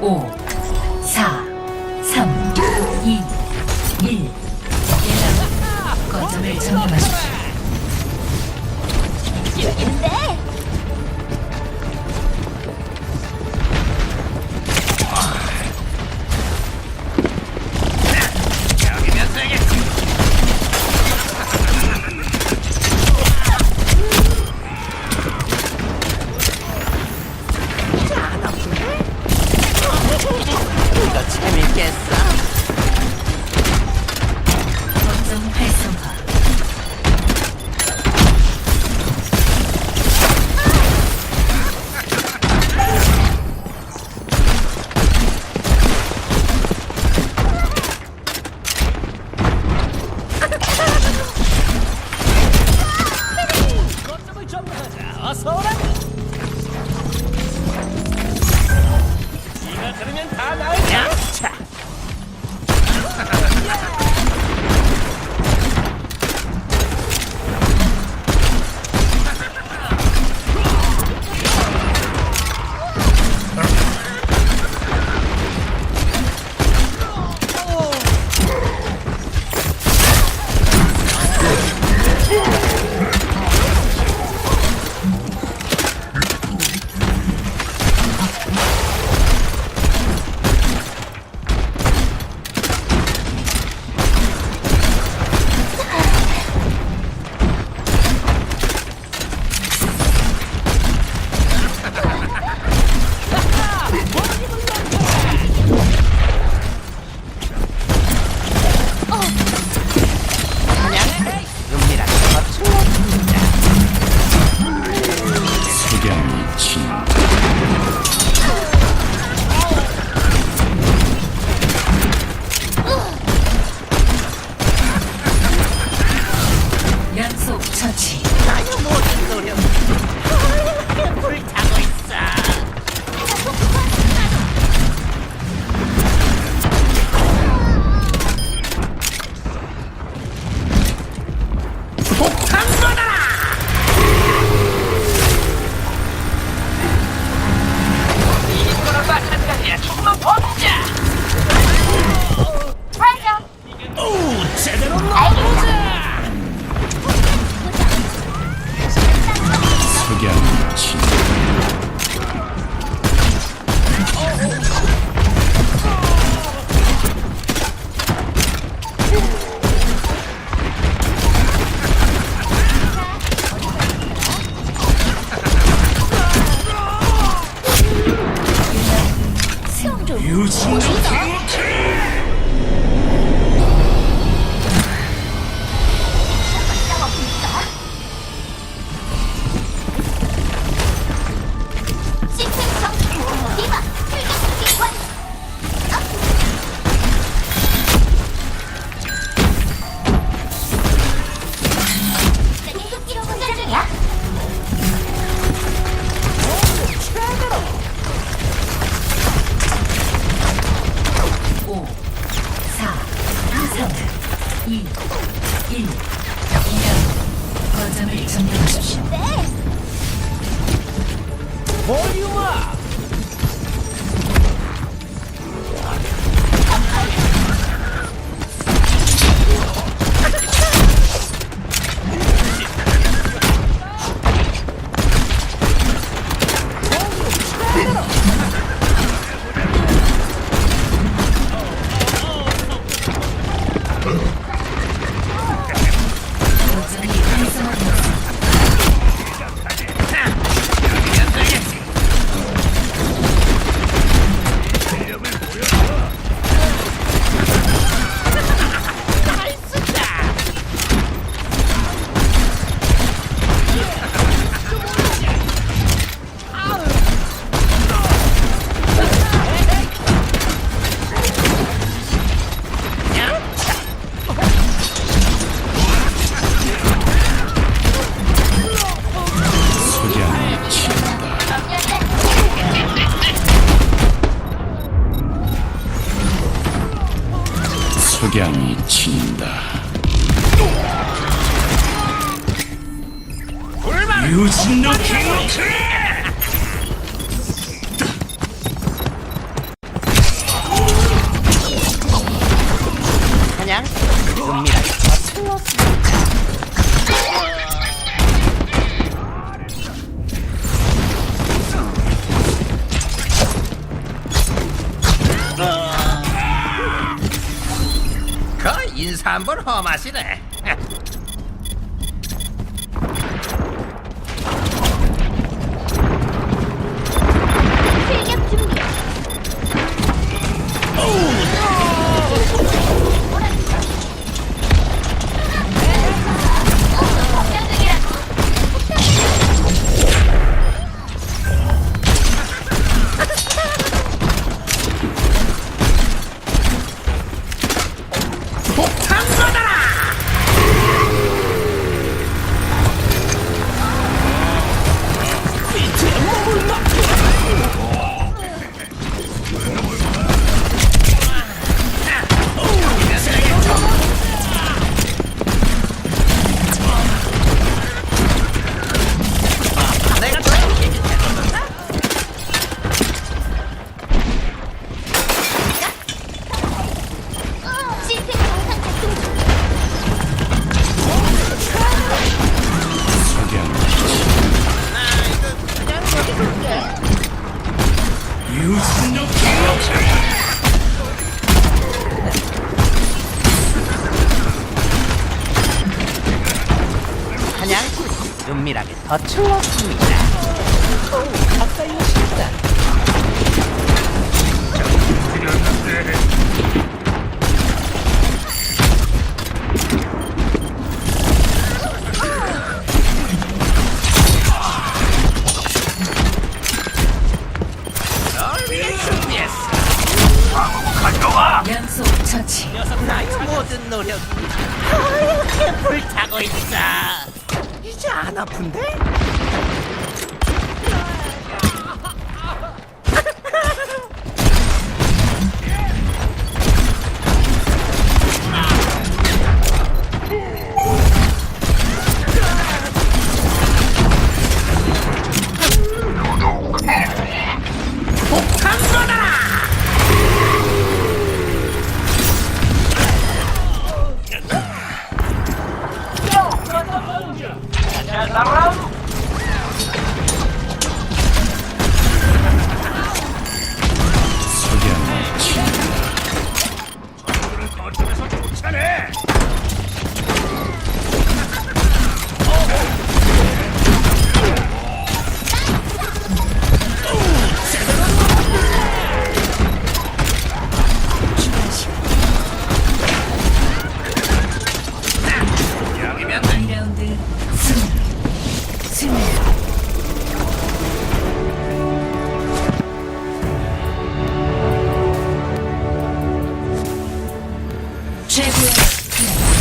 5 재밌겠어? Volume up! 바람이 친다. 유진노 킹 頑張る方マシね 은밀하게 더 추웠습니다. 오, 가까이 오신다. 널 위해 준비했어. 연속 처치. 녀석 나의 모든 노력이 이렇게 불타고 있어. 아픈데? 최고의